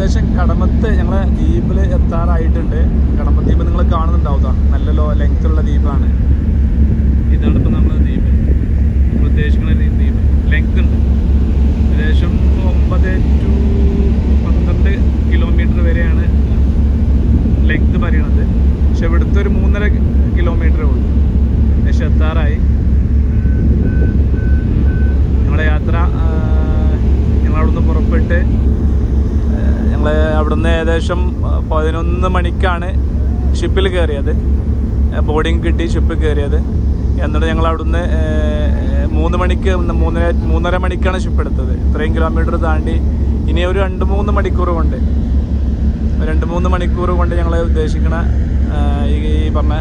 ഏകദേശം കടമത്ത് ഞങ്ങളെ ദ്വീപിൽ എത്താറായിട്ടുണ്ട്. കടമത്ത് ദ്വീപ് നിങ്ങൾ കാണുന്നുണ്ടാവുക നല്ല ലോ ലെങ്ത്തുള്ള ദ്വീപാണ്. ഇതാണ് ഇപ്പം നമ്മളെ ദ്വീപ്. നമ്മൾ ഉദ്ദേശിക്കുന്ന ദ്വീപ് ലെങ്ത് ഉണ്ട് ഏകദേശം ഒമ്പത് ടു പന്ത്രണ്ട് കിലോമീറ്റർ വരെയാണ് ലെങ്ത് പറയണത് പക്ഷെ ഇവിടുത്തെ ഒരു മൂന്നര കിലോമീറ്ററേ ഉള്ളൂ ഏകദേശം എത്താറായി ഞങ്ങളുടെ യാത്ര ഞങ്ങൾ അവിടുന്ന് പുറപ്പെട്ട് ഞങ്ങൾ അവിടുന്ന് ഏകദേശം പതിനൊന്ന് മണിക്കാണ് ഷിപ്പിൽ കയറിയത്. ബോർഡിങ് കിട്ടി ഷിപ്പിൽ കയറിയത്. എന്നിട്ട് ഞങ്ങൾ അവിടുന്ന് മൂന്ന് മണിക്ക് മൂന്നര മൂന്നര മണിക്കാണ് ഷിപ്പ് എടുത്തത്. ഇത്രയും കിലോമീറ്റർ താണ്ടി ഇനി ഒരു രണ്ട് മൂന്ന് മണിക്കൂർ കൊണ്ട് രണ്ട് മൂന്ന് മണിക്കൂർ കൊണ്ട് ഞങ്ങൾ ഉദ്ദേശിക്കണ ഈ പറഞ്ഞ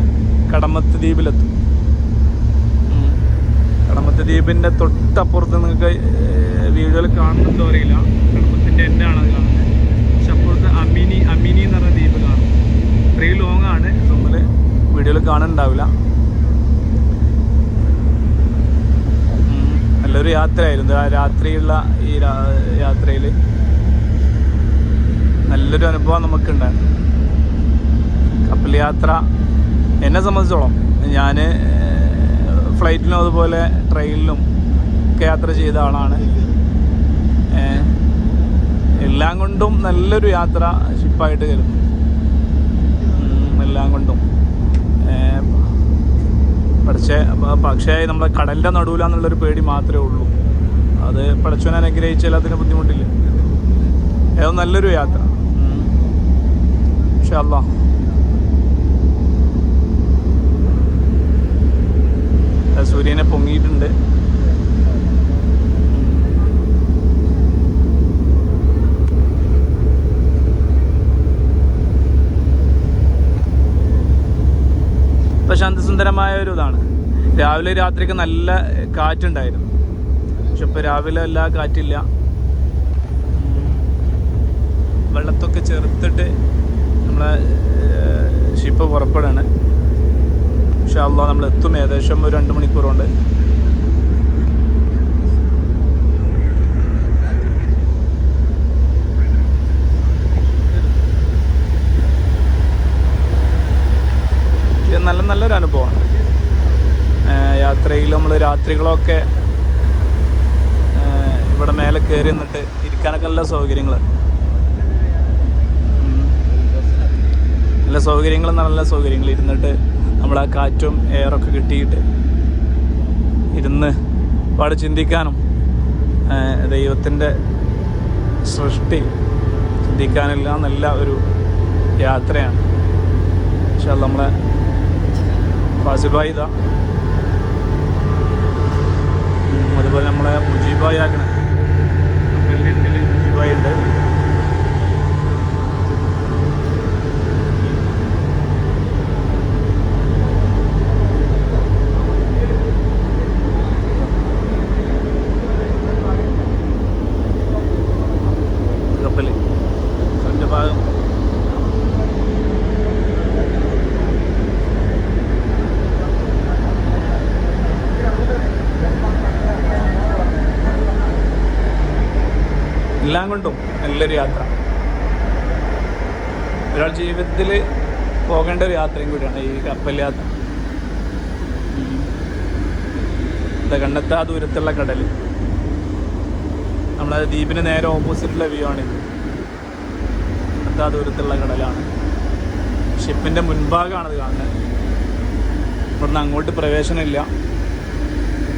കടമത്ത് ദ്വീപിലെത്തും. കടമത്ത് ദ്വീപിന്റെ തൊട്ടപ്പുറത്ത് നിങ്ങൾക്ക് വീഡിയോയിൽ കാണുന്നുണ്ടോ അറിയില്ല. കടമത്തിന്റെ എന്നാണ് അത് കാണുന്നത്. അമിനി അമിനി എന്ന് പറഞ്ഞ ദ്വീപ് കാണും. ഇത്രയും ലോങ് ആണ്. നമ്മൾ വീഡിയോയിൽ കാണുന്നുണ്ടാവില്ല. നല്ലൊരു യാത്രയായിരുന്നു. രാത്രിയുള്ള ഈ യാത്രയിൽ നല്ലൊരു അനുഭവം നമുക്കുണ്ടായിരുന്നു. കപ്പൽ യാത്ര എന്നെ സംബന്ധിച്ചോളം ഞാൻ ഫ്ലൈറ്റിലും അതുപോലെ ട്രെയിനിലും ഒക്കെ യാത്ര ചെയ്ത ആളാണ്. എല്ലാം കൊണ്ടും നല്ലൊരു യാത്ര ഷിപ്പായിട്ട് കരുതുന്നു. എല്ലാം കൊണ്ടും. പക്ഷെ പക്ഷേ നമ്മളെ കടലിന്റെ നടുവിലാന്നുള്ളൊരു പേടി മാത്രമേ ഉള്ളൂ. അത് പഠിച്ചവൻ അനുഗ്രഹിച്ചാൽ അതിന് ബുദ്ധിമുട്ടില്ല. ഏതോ നല്ലൊരു യാത്ര. പക്ഷെ അല്ലാ. സൂര്യനെ പൊങ്ങിയിട്ടുണ്ട്. ഇപ്പൊ ശാന്തസുന്ദരമായ ഒരു ഇതാണ്. രാവിലെ രാത്രിക്ക് നല്ല കാറ്റുണ്ടായിരുന്നു. പക്ഷെ ഇപ്പൊ രാവിലെ എല്ലാ കാറ്റില്ല. വെള്ളത്തൊക്കെ ചെറുത്തിട്ട് നമ്മളെ ഷിപ്പ് പുറപ്പെടാണ് പക്ഷെ അള്ളാഹ് നമ്മൾ എത്തും ഏകദേശം ഒരു രണ്ട് മണിക്കൂർ നല്ല നല്ലൊരു അനുഭവമാണ്. യാത്രയിൽ നമ്മൾ രാത്രികളൊക്കെ ഇവിടെ മേലെ കയറി നിന്നിട്ട് ഇരിക്കാനൊക്കെ നല്ല സൗകര്യങ്ങൾ നല്ല സൗകര്യങ്ങൾ നല്ല സൗകര്യങ്ങൾ ഇരുന്നിട്ട് നമ്മൾ ആ കാറ്റും എയറൊക്കെ കിട്ടിയിട്ട് ഇരുന്ന് ഒരുപാട് ചിന്തിക്കാനും ദൈവത്തിന്റെ സൃഷ്ടി ചിന്തിക്കാനെല്ലാം നല്ല ഒരു യാത്രയാണ്. പക്ഷെ അത് നമ്മളെ ഫാസിബായി ഇതാ. അതുപോലെ നമ്മളെ മുജീബായി ആക്കണ. മുജീബായി ഉണ്ട്. എല്ലാം കൊണ്ടും നല്ലൊരു യാത്ര. ഒരാൾ ജീവിതത്തിൽ പോകേണ്ട ഒരു യാത്രയും കൂടിയാണ് ഈ കപ്പൽ യാത്ര. കണ്ടെത്താ ദൂരത്തുള്ള കടൽ നമ്മളെ ദ്വീപിന് നേരെ ഓപ്പോസിറ്റുള്ള വ്യൂ ആണിത് കണ്ടെത്താ ദൂരത്തുള്ള കടലാണ്. ഷിപ്പിന്റെ മുൻഭാഗമാണത് കാണുന്നത് ഇവിടുന്ന് അങ്ങോട്ട് പ്രവേശനമില്ല.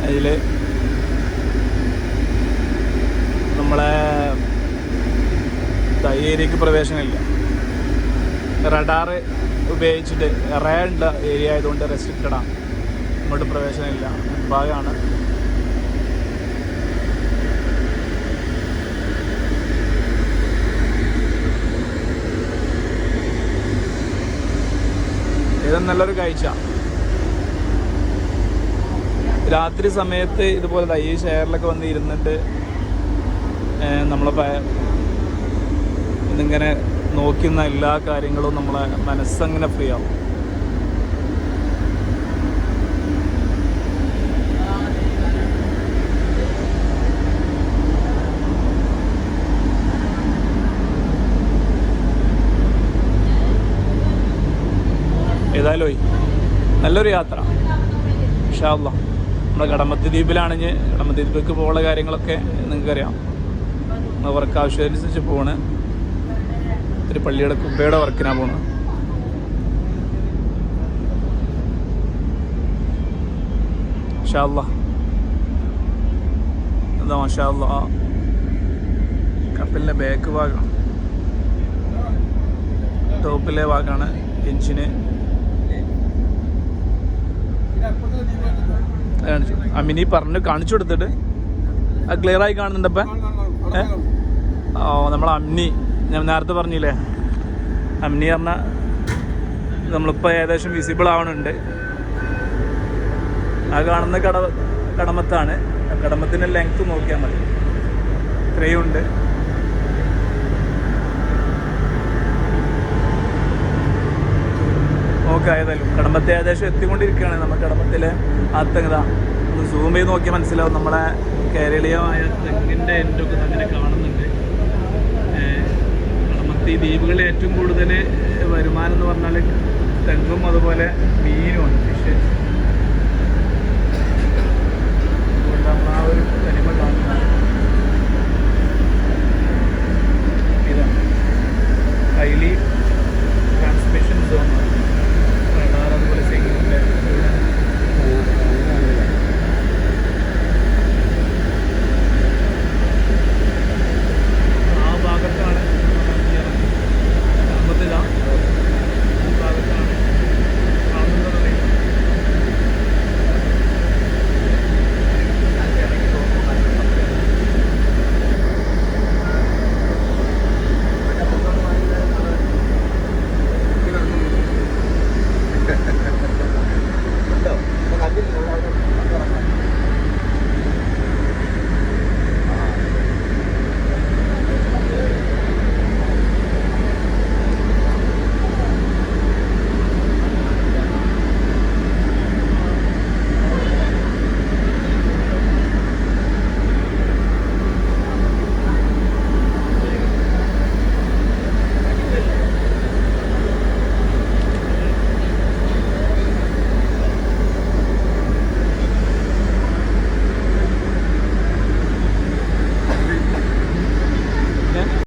അതിൽ നമ്മളെ ഈ ഏരിയക്ക് പ്രവേശനമില്ല. റഡാറ് ഉപയോഗിച്ചിട്ട് എറയുള്ള ഏരിയ ആയതുകൊണ്ട് റെസ്ട്രിക്റ്റഡ് ആണ്. അങ്ങോട്ട് പ്രവേശനമില്ല. മുൻഭാഗമാണ് ഇതും നല്ലൊരു കാഴ്ച. രാത്രി സമയത്ത് ഇതുപോലെ ഈ ഷെയറിലൊക്കെ വന്ന് ഇരുന്നിട്ട് നമ്മളെ ഇന്നിങ്ങനെ നോക്കുന്ന എല്ലാ കാര്യങ്ങളും നമ്മളെ മനസ്സങ്ങനെ ഫ്രീ ആവും. ഏതായാലും നല്ലൊരു യാത്ര. ഇഷാല്ല നമ്മുടെ കടമത്തി ദ്വീപിലാണ് കടമത്തി ദ്വീപിലേക്ക് പോകാനുള്ള കാര്യങ്ങളൊക്കെ നിങ്ങൾക്കറിയാം. അവർക്ക് ആവശ്യമനുസരിച്ച് പോകണേ ഒരു പള്ളിയുടെ കുബയുടെ വർക്കിനാണ് പോകുന്നത് കപ്പലിന്റെ ബാക്ക് ഭാഗം. ടോപ്പിലെ ഭാഗമാണ് എഞ്ചിന്. അമിനി പറഞ്ഞു കാണിച്ചു കൊടുത്തിട്ട്. അത് ക്ലിയർ ആയി കാണുന്നുണ്ടപ്പ? ഓ നമ്മൾ അമ്നി ഞാൻ നേരത്തെ പറഞ്ഞില്ലേ അമ്നി പറഞ്ഞ നമ്മളിപ്പോൾ ഏകദേശം വിസിബിൾ ആവണുണ്ട്. ആ കാണുന്ന കട കടമത്താണ്. കടമത്തിന്റെ ലെങ്ത് നോക്കിയാൽ മതി. ഇത്രയും ഉണ്ട്. ഓക്കെ ആയതായാലും കടമ്പത്തെ ഏകദേശം എത്തിക്കൊണ്ടിരിക്കുകയാണ് നമ്മൾ കടമ്പത്തിലെ ആ തെങ്ങത ഒന്ന് സൂം ചെയ്ത് നോക്കിയാൽ മനസ്സിലാവും നമ്മളെ കേരളീയമായ തെങ്ങിന്റെ എന്റെ ഒക്കെ അങ്ങനെ കാണുന്നുണ്ട്. ഈ ദ്വീപുകളിൽ ഏറ്റവും കൂടുതൽ വരുമാനം എന്ന് പറഞ്ഞാൽ തെങ്ങും അതുപോലെ മീനുമാണ് ഫിഷ്. ആ ഒരു കൈലി